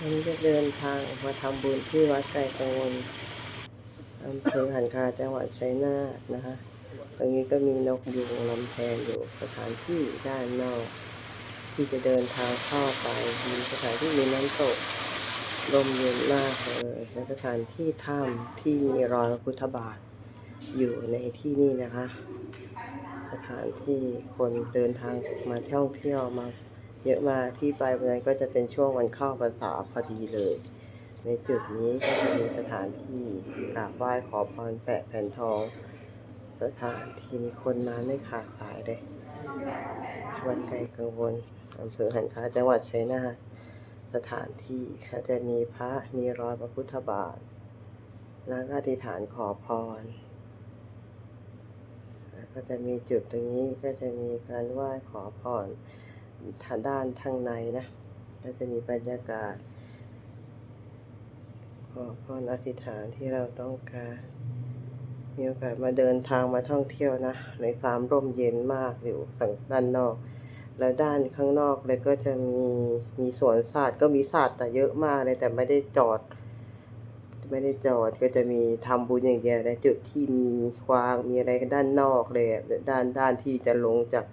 วันนี้จะเดินทางมาทำบุญที่วัดไก่กังวลอำเภอหันคาจังหวัดชัยนาทนะคะ ตรงนี้ก็มีนกยูงลำแพนอยู่สถานที่ด้านนอก ที่จะเดินทางเข้าไปมีสถานที่มีน้ำตกลมเย็นมากเลยและสถานที่ถ้ำที่มีรอยพุทธบาทอยู่ในที่นี่นะคะ สถานที่คนเดินทางมาท่องเที่ยวมา เยอะมาที่ไปวันนั้นก็จะเป็นช่วงวันเข้าพรรษาพอดีเลย ในจุดนี้ก็จะมีสถานที่กราบไหว้ขอพรแปะแผ่นทอง สถานที่นี้คนมาไม่ขาดสายเลยวัดไกลกังวลอำเภอหันคาจังหวัดชัยนาทสถานที่ก็จะมีพระมีรอยพระพุทธบาท แล้วก็อธิษฐานขอพรก็จะมีจุดตรงนี้ก็จะมีการไหว้ขอพร ด้านทางในนะก็จะมีบรรยากาศขอพรอธิษฐานที่เราต้องการ มีโอกาสมาเดินทางมาท่องเที่ยวนะ ในความร่มเย็นมากอยู่สั่งด้านนอก แล้วด้านข้างนอกเลยก็จะมีมีสวนสัตว์ก็มีสัตว์แต่เยอะมากเลยแต่ไม่ได้จอด ไม่ได้จอดก็จะมีทำบุญอย่างเดียวในจุดที่มีควางมีอะไรด้านนอกเลยด้านด้านที่จะลงจาก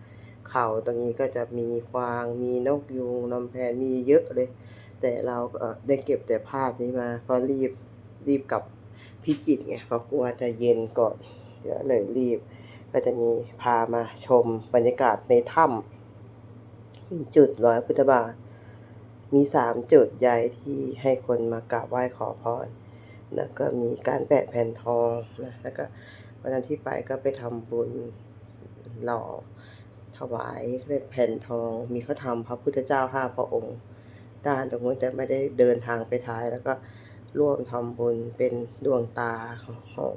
เขาตรงนี้ก็จะมีควางมีนกยูงลำแพนมีเยอะเลย แต่เราได้เก็บแต่ภาพนี้มาเพราะรีบรีบกับพิจิตรไงเพราะกลัวจะเย็นก่อนเดี๋ยวเลยรีบ ก็จะมีพามาชมบรรยากาศในถ้ำมีจุดร้อยพุทธบาท มีสามจุดใหญ่ที่ให้คนมากราบไหว้ขอพรแล้วก็มีการแปะแผ่นทองนะแล้วก็วันนั้นที่ไปก็ไปทำบุญหล่อ ถวายเรียกแผ่นทอง มีเขาทำพระพุทธเจ้าห้าพระองค์ ด้านตรงนู้นแต่ไม่ได้เดินทางไปท้าย แล้วก็ร่วมทำบุญเป็นดวงตาของ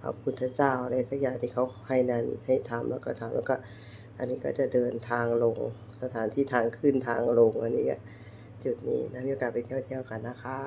พระพุทธเจ้าอะไรสักอย่างที่เขาให้นั้นให้ทำแล้วก็ทำแล้วก็ อันนี้ก็จะเดินทางลงสถานที่ทางขึ้นทางลงอันนี้จุดนี้นะมีโอกาสไปเที่ยวเที่ยวๆกันนะคะ